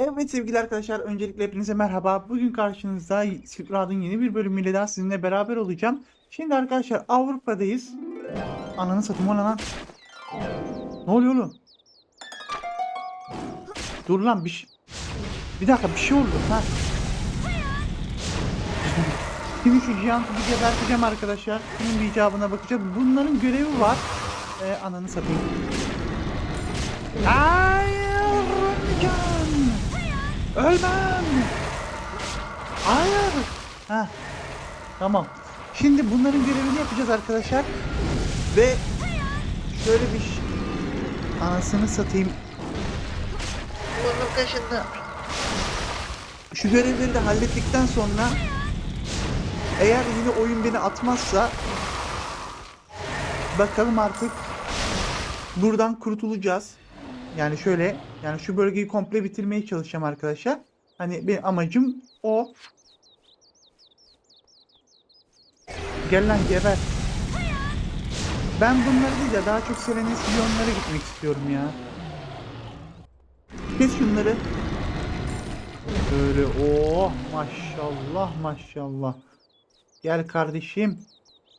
Evet sevgili arkadaşlar öncelikle hepinize merhaba. Bugün karşınızda Silk Road'un yeni bir bölümüyle daha sizinle beraber olacağım. Şimdi arkadaşlar Avrupa'dayız. Ananı satayım ona lan. Ne oluyor oğlum? Dur lan bir şey. Bir dakika bir şey oldu ha. Şimdi şu Giant'ı bir geberteceğim arkadaşlar. Bunun bir icabına bakacağız. Bunların görevi var. Ee, ananı satayım. Hayır ölmeyeceğim. Ölmem. Hayır. Ha. Tamam. Şimdi bunların görevini yapacağız arkadaşlar. Ve şöyle bir anasını satayım. Burnum kaşındı. Şu görevleri de hallettikten sonra eğer yine oyun beni atmazsa bakalım artık buradan kurtulacağız. Yani şöyle yani şu bölgeyi komple bitirmeye çalışacağım arkadaşlar. Hani benim amacım o. Gel lan geber. Ben bunları değil de daha çok Selenis Lyon'lara gitmek istiyorum ya. Kes şunları. Böyle oh maşallah maşallah. Gel kardeşim.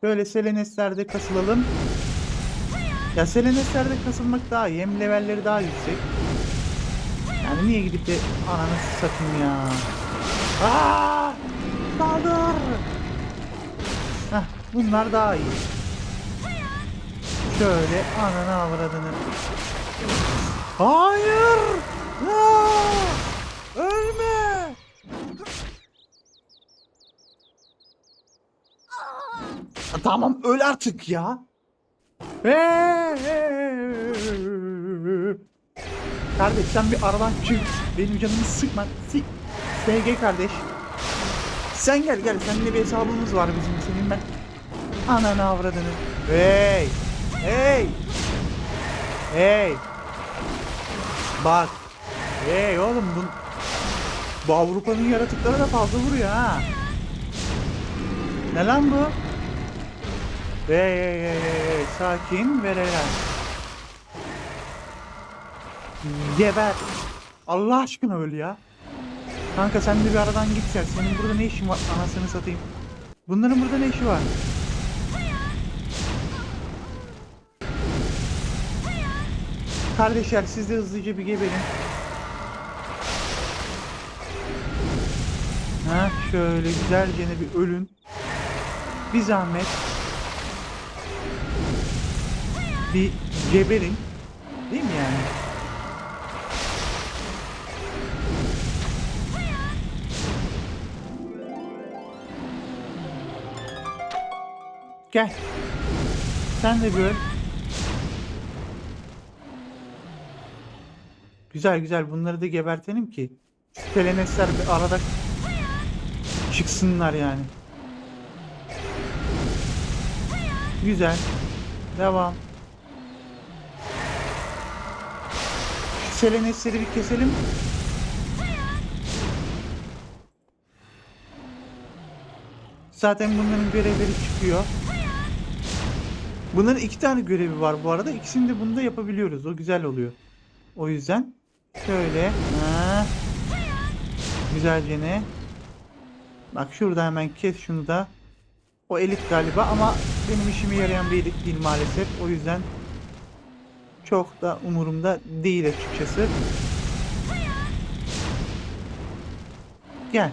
Böyle Selenes'lerde kasılalım. Ya Selenes'lerde kasılmak daha iyi. Hem levelleri daha yüksek. Yani niye gidip de ananı satayım ya. Aa! Kaldır. Heh, bunlar daha iyi. Şöyle ananı avradını. Hayır! Aa! Ölme! Tamam öl artık ya. Kardeş sen bir aradan çık. Benim canımı sıkma. Sik. SG kardeş. Sen gel gel. Seninle bir hesabımız var bizim senin ben. Ananı avradını. Hey. Hey. Hey. Bak. Hey oğlum bu bu Avrupa'nın yaratıkları da fazla vuruyor ha. Ne lan bu? Hey hey hey hey sakin ve relax. Geber. Allah aşkına öl ya. Kanka sen de bir aradan git sen. Senin burada ne işin var anasını satayım. Bunların burada ne işi var? Kardeşler siz de hızlıca bir geberin. Ha şöyle güzelce bir ölün. Bir zahmet. Bir geberin. Değil mi yani? Gel. Sen de bir. Güzel güzel bunları da gebertelim ki şüphelenesler bir arada çıksınlar yani. Güzel. Devam. Selenesleri bir keselim. Zaten bunların görevleri çıkıyor. Bunların iki tane görevi var bu arada. İkisini de bunda yapabiliyoruz. O güzel oluyor. O yüzden şöyle. Ha. Güzelce ne? Bak şurada hemen kes şunu da. O elit galiba ama benim işime yarayan bir elit değil maalesef. O yüzden çok da umurumda değil açıkçası. Gel.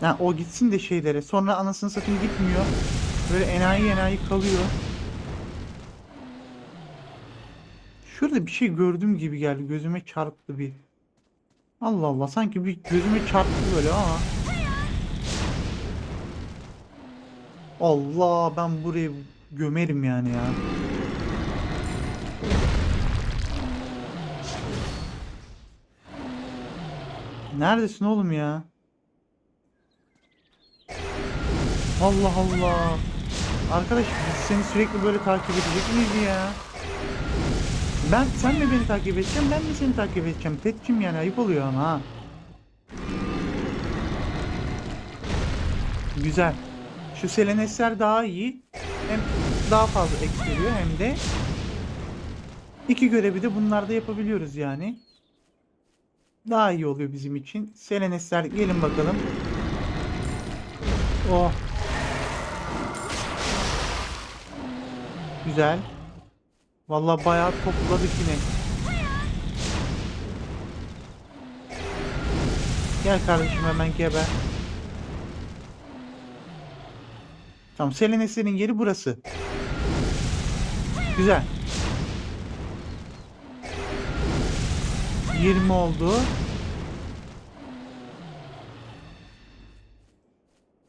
Ha, o gitsin de şeylere. Sonra anasını satayım gitmiyor. Böyle enayi enayi kalıyor. Şurada bir şey gördüm gibi geldi. Gözüme çarptı bir. Allah Allah sanki bir gözüme çarptı böyle ama. Allah ben burayı gömerim yani ya. Neredesin oğlum ya? Allah Allah. Arkadaş biz seni sürekli böyle takip edecek miyiz ya? Ben sen mi beni takip edeceğim ben mi seni takip edeceğim? Petçim yani ayıp oluyor ama. Güzel. Şu Selenesler daha iyi. Hem daha fazla veriyor hem de İki görevi de bunlarda yapabiliyoruz yani. Daha iyi oluyor bizim için. Selenesler gelin bakalım. Oh. Güzel. Vallahi bayağı topladık yine. Gel kardeşim hemen geber. Tamam Selenes'in yeri burası. Güzel. 20 oldu.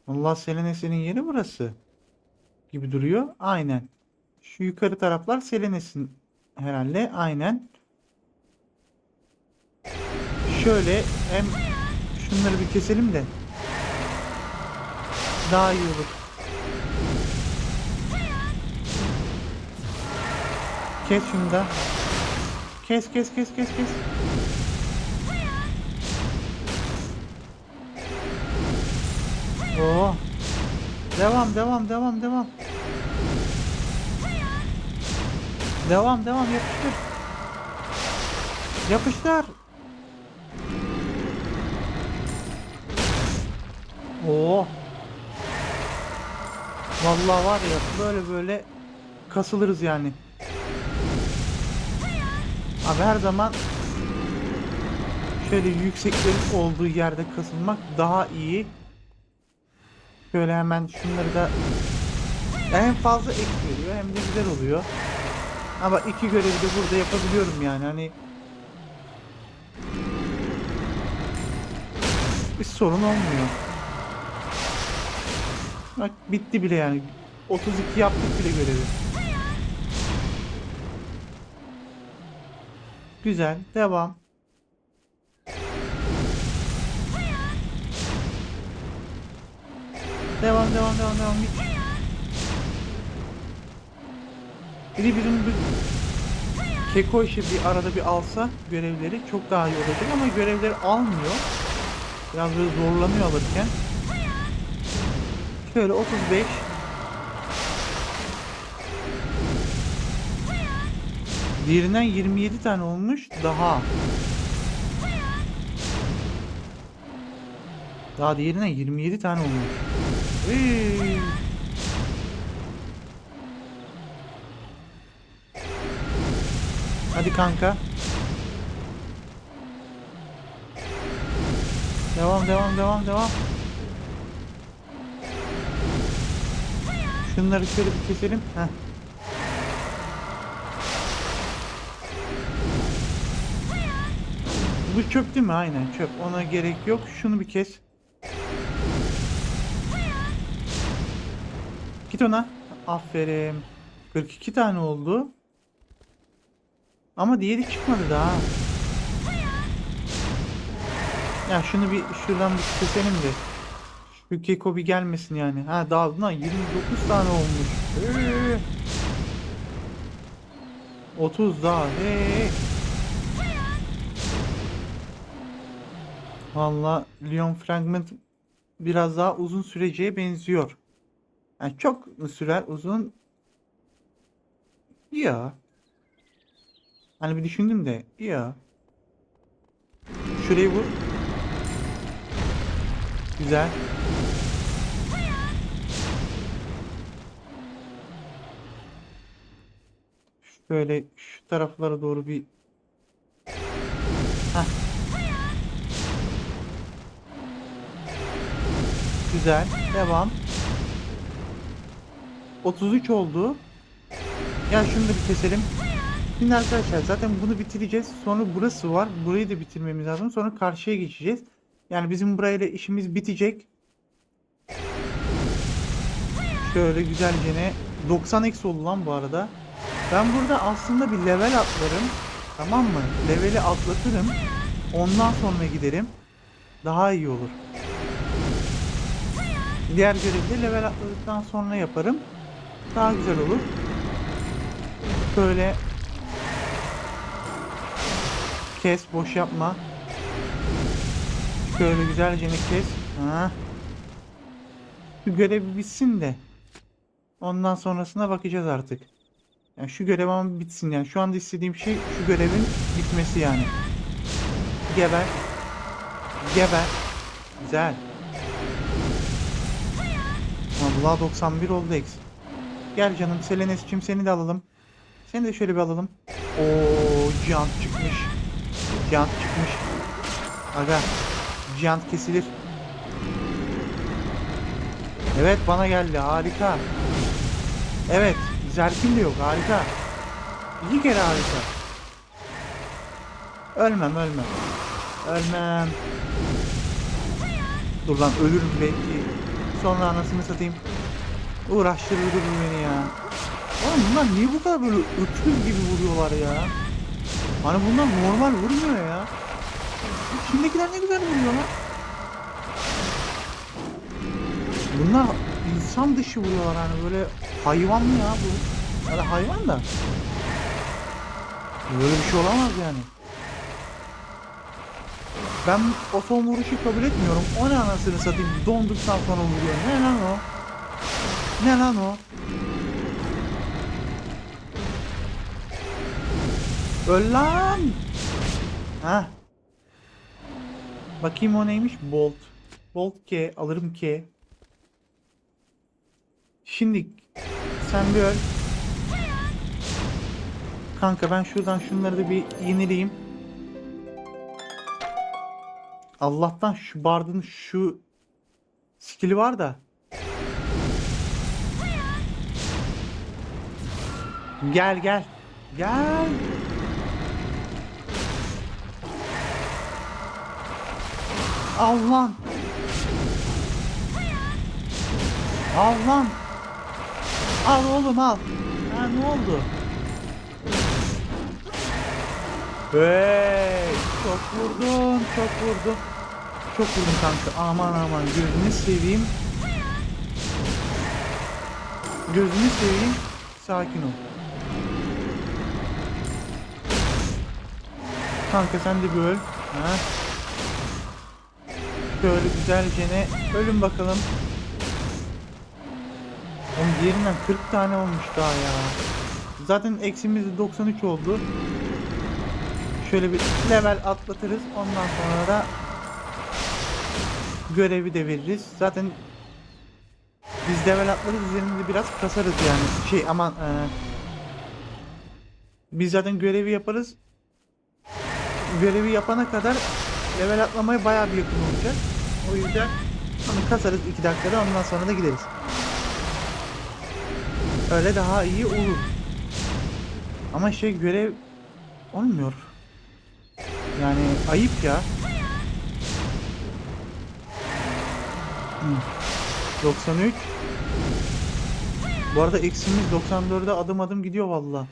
Allah Selenes'in yeri burası. Gibi duruyor. Aynen. Şu yukarı taraflar Selenes'in herhalde. Aynen. Şöyle hem şunları bir keselim de daha iyi olur. Kes şunu da. Kes kes kes kes kes. Oo. Devam devam devam devam. Devam devam yapıştır. Yapıştır. Oo. Vallahi var ya böyle böyle kasılırız yani. Abi her zaman şöyle yükseklerin olduğu yerde kasılmak daha iyi. Şöyle hemen şunları da hem fazla ek veriyor hem de güzel oluyor. Ama iki görevi de burada yapabiliyorum yani hani bir sorun olmuyor. Bak bitti bile yani. 32 yaptık bile görevi. Güzel. Devam. Devam devam devam devam hiç. Bir de bizim bu Keko işi bir arada bir alsa görevleri çok daha iyi olacak ama görevleri almıyor. Biraz böyle zorlanıyor alırken. Şöyle 35 Diğerinden 27 tane olmuş daha. Daha diğerinden 27 tane olmuş. Üy. Hadi kanka. Devam devam devam devam. Şunları şöyle bir keselim. Heh. Bu çöp değil mi? Aynen çöp. Ona gerek yok. Şunu bir kes. Git ona. Aferin. 42 tane oldu. Ama diğeri çıkmadı daha. Ya şunu bir şuradan bir keselim de. Şu keko bir gelmesin yani. Ha buna 29 tane olmuş. Ee. 30 daha. Hey. Valla Leon Fragment biraz daha uzun süreceğe benziyor. Yani çok mu sürer uzun? Ya. Hani bir düşündüm de ya. Şurayı vur. Güzel. Şöyle şu taraflara doğru bir Heh. Güzel. Devam. 33 oldu. Ya şunu da bir keselim. Şimdi arkadaşlar zaten bunu bitireceğiz. Sonra burası var. Burayı da bitirmemiz lazım. Sonra karşıya geçeceğiz. Yani bizim burayla işimiz bitecek. Şöyle güzelce ne 90 eksi oldu lan bu arada. Ben burada aslında bir level atlarım. Tamam mı? Leveli atlatırım. Ondan sonra giderim. Daha iyi olur. Diğer görevi level atladıktan sonra yaparım. Daha güzel olur. Böyle kes boş yapma. Şöyle güzelce kes. Ha. Şu görev bitsin de. Ondan sonrasına bakacağız artık. Yani şu görev ama bitsin yani. Şu anda istediğim şey şu görevin bitmesi yani. Geber. Geber. Güzel. Allah 91 oldu X. Gel canım Selenes'cim seni de alalım. Seni de şöyle bir alalım. Oo Cihan çıkmış. Cihan çıkmış. Aga. Cihan kesilir. Evet bana geldi harika. Evet Zerkin de yok harika. İki kere harika. Ölmem ölmem. Ölmem. Dur lan ölürüm belki. Sonra anasını satayım. Uğraştırır beni ya. Oğlum bunlar niye bu kadar böyle öküz gibi vuruyorlar ya? Hani bunlar normal vurmuyor ya. Şimdikiler ne güzel vuruyor lan. Bunlar insan dışı vuruyorlar hani böyle hayvan mı ya bu? Ya da hayvan da. Böyle bir şey olamaz yani. Ben o son vuruşu kabul etmiyorum. O ne anasını satayım donduktan sonra vuruyor. Ne lan o? Ne lan o? Öl lan! Heh. Bakayım o neymiş? Bolt. Bolt K. Alırım K. Şimdi sen bir öl. Kanka ben şuradan şunları da bir yenileyim. Allah'tan şu bardın şu skill'i var da. Gel gel. Gel. Al lan. Al oğlum al. Ha ne oldu? Hey, çok vurdun, çok vurdun. Çok vurdun kanka. Aman aman gözünü seveyim. Gözünü seveyim. Sakin ol. Kanka sen de bir. Ha? Şöyle güzelce ne ölün bakalım. Oğlum diğerinden 40 tane olmuş daha ya. Zaten eksimiz de 93 oldu. Şöyle bir level atlatırız. Ondan sonra da görevi de veririz. Zaten biz level atlarız üzerinde biraz kasarız yani. Şey aman e, biz zaten görevi yaparız. Görevi yapana kadar level atlamaya bayağı bir yakın olacak. O yüzden onu kasarız 2 dakikada ondan sonra da gideriz. Öyle daha iyi olur. Ama şey görev olmuyor. Yani ayıp ya. Hmm. 93 Bu arada eksimiz 94'e adım adım gidiyor valla.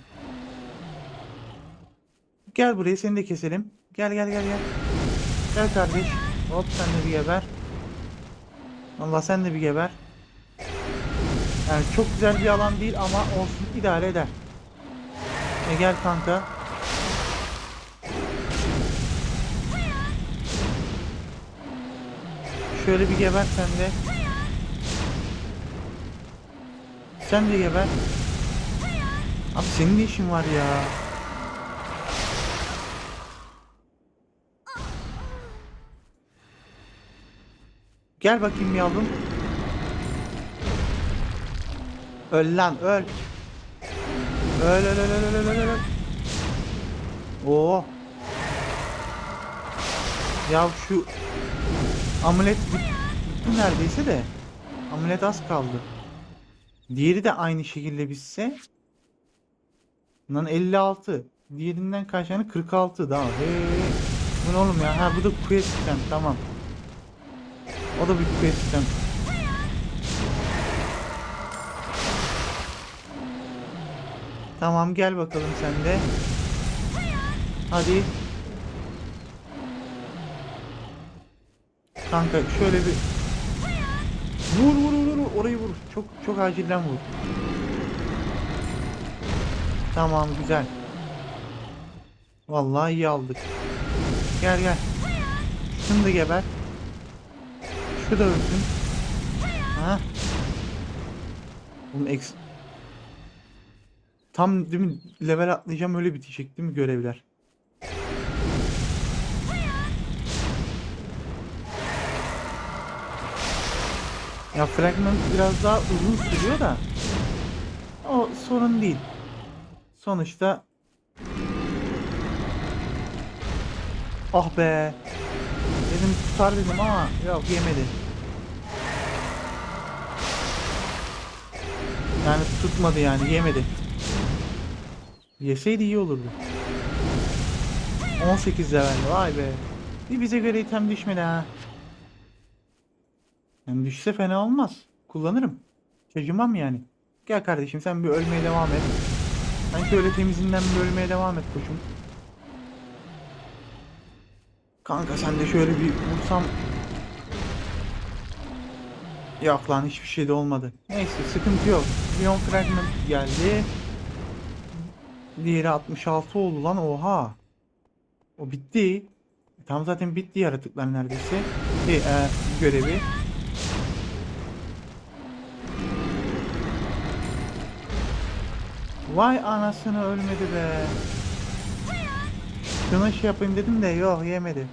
Gel buraya seni de keselim. Gel gel gel gel. Gel kardeş. Hop sen de bir geber. Allah sen de bir geber. Yani çok güzel bir alan değil ama olsun idare eder. E gel kanka. Şöyle bir geber sen de. Sen de geber. Abi senin ne işin var ya? Gel bakayım yavrum. Öl lan öl. Öl öl öl öl öl öl öl. Oo. Ya şu amulet bit- bitti neredeyse de. Amulet az kaldı. Diğeri de aynı şekilde bitse. Lan 56. Diğerinden kaç tane? 46 daha. Hey. Bu ne oğlum ya? Ha bu da quest. Tamam. O da bir quest sistem. Tamam gel bakalım sen de. Hadi. Kanka şöyle bir vur vur vur vur orayı vur. Çok çok acilen vur. Tamam güzel. Vallahi iyi aldık. Gel gel. Şunu da geber. Şu da ölsün. Ha? Bunun eks Tam değil mi level atlayacağım öyle bitecek değil mi görevler? Ya fragment biraz daha uzun sürüyor da o sorun değil. Sonuçta Ah be. Dedim tutar dedim ama yok yemedi. Yani tutmadı yani yemedi. Yeseydi iyi olurdu. 18 level vay be. Bir bize göre item düşmedi ha. Yani düşse fena olmaz. Kullanırım. Çacımam yani. Gel kardeşim sen bir ölmeye devam et. Sen şöyle temizinden bir ölmeye devam et koçum. Kanka sen de şöyle bir vursam Yok lan hiçbir şey de olmadı. Neyse sıkıntı yok. Leon Fragment geldi. Diğeri 66 oldu lan oha. O bitti. Tam zaten bitti yaratıklar neredeyse. Şey, e, görevi. Vay anasını ölmedi be. Şuna şey yapayım dedim de yok yemedi.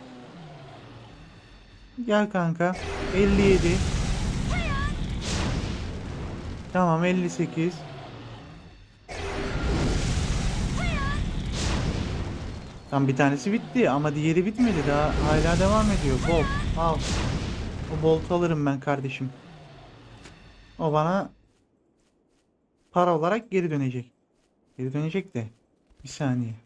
Gel kanka. 57. Tamam 58. Tam bir tanesi bitti ama diğeri bitmedi daha hala devam ediyor. Bolt al. O bolt alırım ben kardeşim. O bana para olarak geri dönecek. Geri dönecek de. Bir saniye.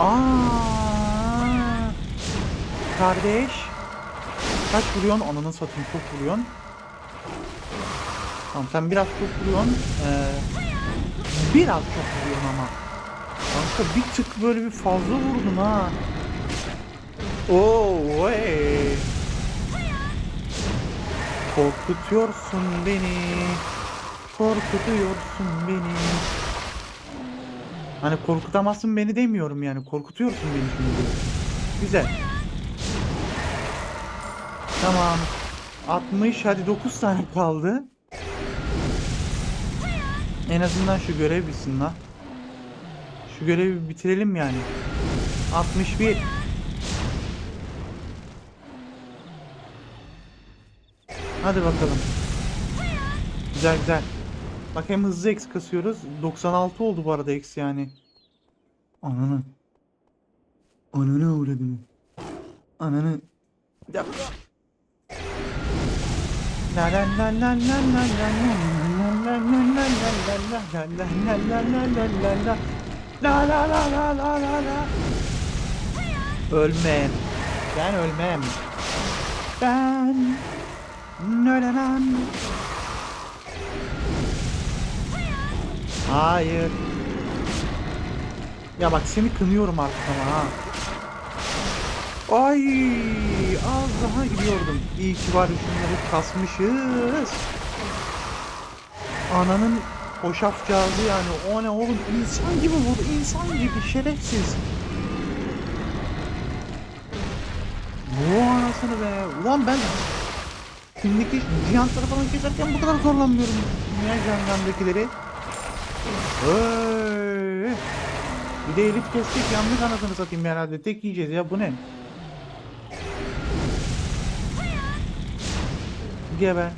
Aa! Kardeş. Kaç vuruyorsun? Ananı satayım çok vuruyorsun. Tamam sen biraz çok vuruyorsun. Ee, biraz çok vuruyorsun ama. Kanka bir tık böyle bir fazla vurdun ha. Oo, hey. Korkutuyorsun beni. Korkutuyorsun beni. Hani korkutamazsın beni demiyorum yani. Korkutuyorsun beni şimdi. Güzel. Tamam. 60 hadi 9 tane kaldı. En azından şu görev bitsin la. Şu görevi bitirelim yani. 61 Hadi bakalım. Güzel güzel. Bak hem hızlı X kasıyoruz. 96 oldu bu arada X yani. Ananı. Ananı uğradım. Ananı. La la la la la la la La la la la la la la Ölmem. Ben ölmem. Ben ölemem. Hayır. Ya bak seni kınıyorum artık ama ha. Ay az daha gidiyordum. İyi ki var şunları kasmışız. Ananın hoşafcağızı yani o ne oğlum insan gibi vur insan gibi şerefsiz. Bu anasını be. Ulan ben şimdiki cihazları falan keserken bu kadar zorlanmıyorum. Dünya cihanlarındakileri. Hey. Bir de elit kestik yanlış anasını satayım herhalde. Tek yiyeceğiz ya bu ne? Geber.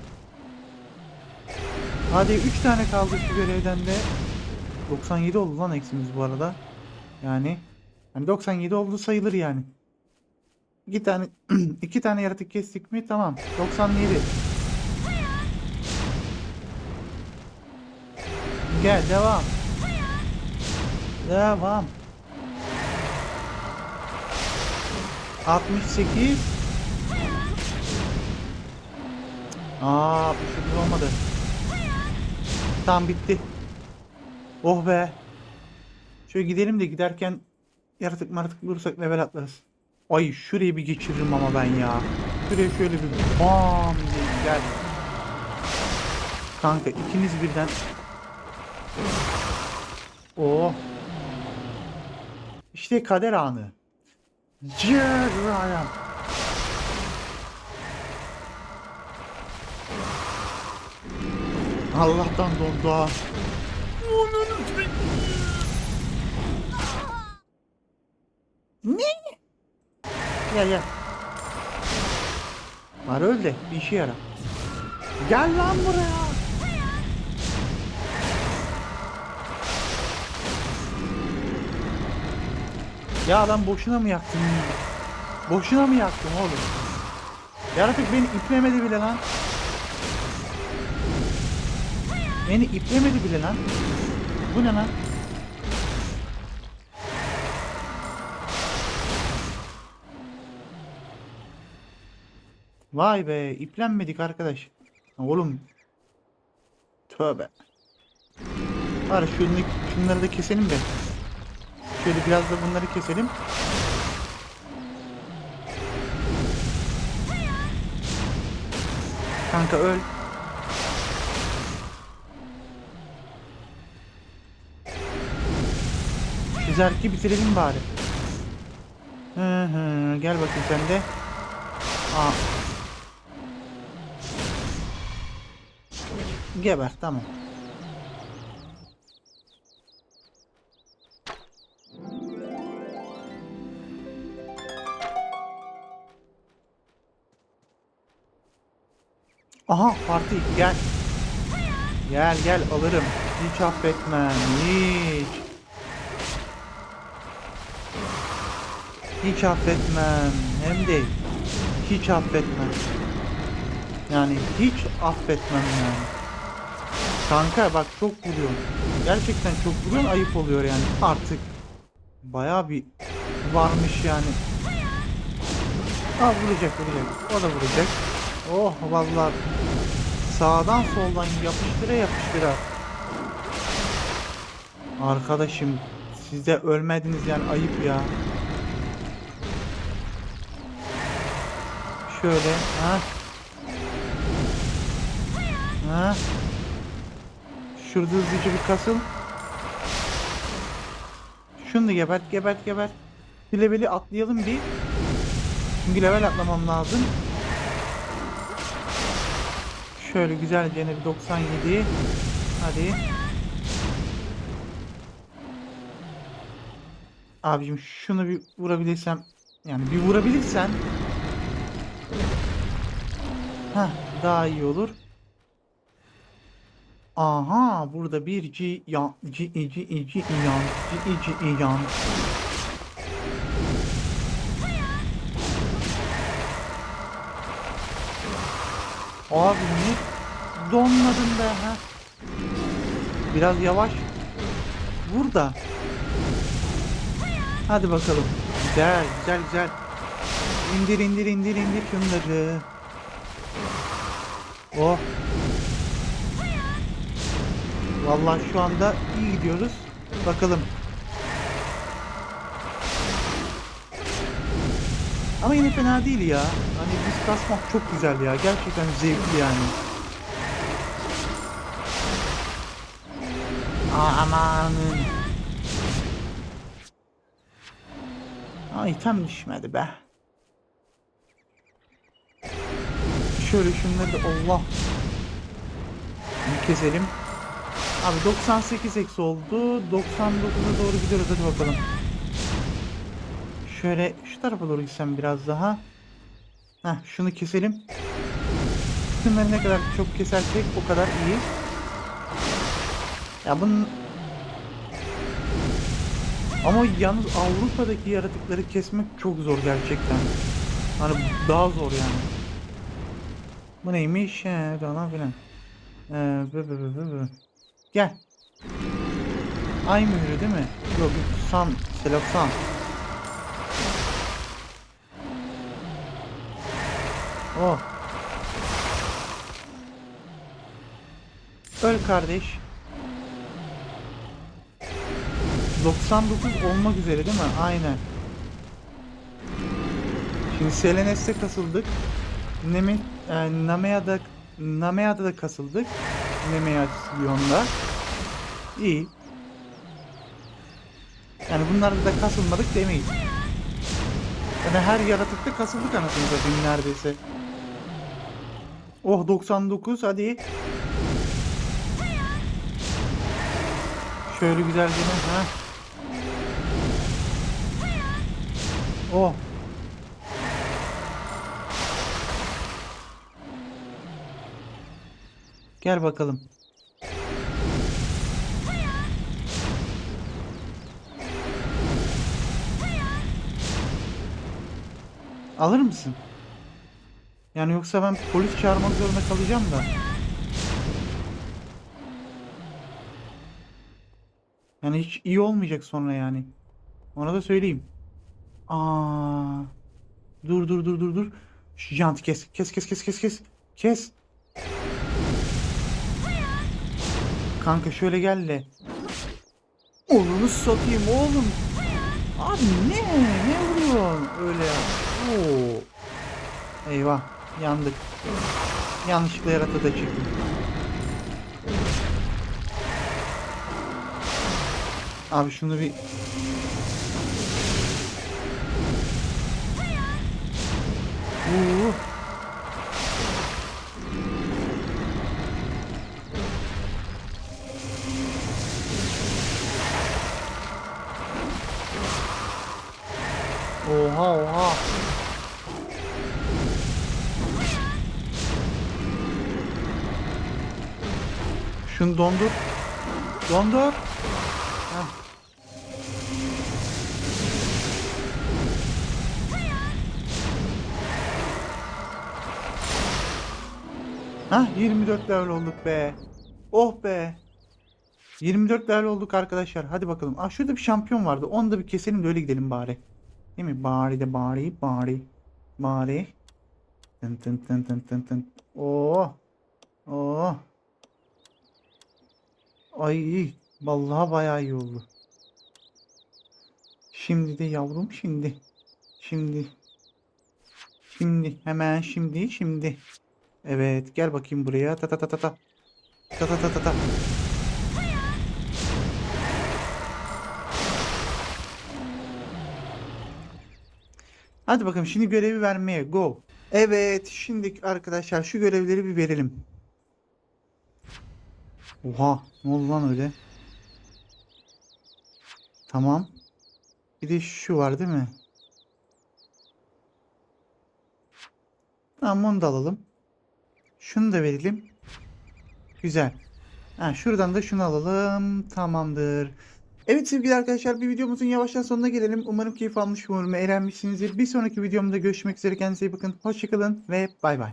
Hadi 3 tane kaldı şu görevden de. 97 oldu lan eksimiz bu arada. Yani hani 97 oldu sayılır yani. İki tane iki tane yaratık kestik mi? Tamam. 97. Gel devam. Devam. 68 Aa 68 olmadı. Tamam bitti. Oh be. Şöyle gidelim de giderken yaratık maratık bulursak level atlarız. Ay şurayı bir geçiririm ama ben ya. Şuraya şöyle bir bam diye gel. Kanka ikiniz birden. Oh. İşte kader anı. Cerrahım. Allah'tan dondu Ne? Gel gel. Var öl de bir işe yara. Gel lan buraya. Ya lan boşuna mı yaktın? Boşuna mı yaktım oğlum? Yaratık beni iplemedi bile lan. Beni iplemedi bile lan. Bu ne lan? Vay be iplenmedik arkadaş. Oğlum. Tövbe. Var şunları da keselim de. Şöyle biraz da bunları keselim. Kanka öl. Zerki bitirelim bari. Hı hı, gel bakayım sen de. Aa. Geber tamam. Aha parti gel. Gel gel alırım. Hiç affetmem hiç. Hiç affetmem. Hem de hiç affetmem. Yani hiç affetmem yani. Kanka bak çok vuruyorsun. Gerçekten çok vuruyorsun ayıp oluyor yani artık. Baya bir varmış yani. Aa vuracak vuracak. O da vuracak. Oh vallahi sağdan soldan yapıştıra yapıştıra. Arkadaşım siz de ölmediniz yani ayıp ya. Şöyle ha. Ha. Şurada hızlıca bir kasıl. Şunu da gebert gebert gebert. Bir leveli atlayalım bir. Çünkü level atlamam lazım. Şöyle güzelce bir 97. Hadi. Abicim şunu bir vurabilirsem yani bir vurabilirsen Heh, daha iyi olur. Aha burada bir G yan G G G yan G G yan Abi ne donladın be ha? Biraz yavaş. Vur da. Hadi bakalım. Güzel, güzel, güzel. İndir, indir, indir, indir şunları. Oh. Vallahi şu anda iyi gidiyoruz. Bakalım. Ama yine fena değil ya. Hani biz kasmak çok güzel ya. Gerçekten zevkli yani. Amanın. Ay tam düşmedi be. Şöyle şunları da Allah. Bir keselim. Abi 98 eksi oldu. 99'a doğru gidiyoruz hadi bakalım. Şöyle şu tarafa doğru gitsem biraz daha. Heh şunu keselim. Şunları ne kadar çok kesersek o kadar iyi. Ya bunun ama yalnız Avrupa'daki yaratıkları kesmek çok zor gerçekten. Hani daha zor yani. Bu neymiş? He, falan filan. Ee, bı bı bı bı. Gel. Ay mührü değil mi? Yok, san, selofan. Oh. Öl kardeş. 99 olmak üzere değil mi? Aynen. Şimdi Selenes'te kasıldık. Neme, e, Namea'da Namea'da da kasıldık. Nemea Lyon'da. İyi. Yani bunlarda da kasılmadık demeyiz. Yani her yaratıkta kasıldık anasını satayım neredeyse. Oh 99 hadi. Şöyle güzelce ha. Oh. Gel bakalım. Alır mısın? Yani yoksa ben polis çağırmak zorunda kalacağım da. Yani hiç iyi olmayacak sonra yani. Ona da söyleyeyim. Aa. Dur dur dur dur dur. Şu jantı kes. Kes kes kes kes kes. Kes. Kanka şöyle gel de. Onu satayım oğlum. Abi ne? Ne vuruyorsun öyle ya? Oo. Eyvah. Yandık. Yanlışlıkla yaratıda çıktım. Abi şunu bir Oo. Şunu dondur. Dondur. Heh. Hah 24 level olduk be. Oh be. 24 level olduk arkadaşlar. Hadi bakalım. Ah şurada bir şampiyon vardı. Onu da bir keselim de öyle gidelim bari. Değil mi? Bari de bari bari. Bari. Tın tın tın tın tın tın. Oh. Oh. Ay vallahi bayağı iyi oldu. Şimdi de yavrum şimdi. Şimdi. Şimdi hemen şimdi şimdi. Evet gel bakayım buraya. Ta ta ta ta ta. Ta ta ta ta ta. Hadi bakalım şimdi görevi vermeye go. Evet şimdi arkadaşlar şu görevleri bir verelim. Oha ne oldu lan öyle? Tamam. Bir de şu var değil mi? Tamam onu da alalım. Şunu da verelim. Güzel. Ha, şuradan da şunu alalım. Tamamdır. Evet sevgili arkadaşlar bir videomuzun yavaştan sonuna gelelim. Umarım keyif almış, umarım eğlenmişsinizdir. Bir sonraki videomda görüşmek üzere. Kendinize iyi bakın. Hoşçakalın ve bay bay.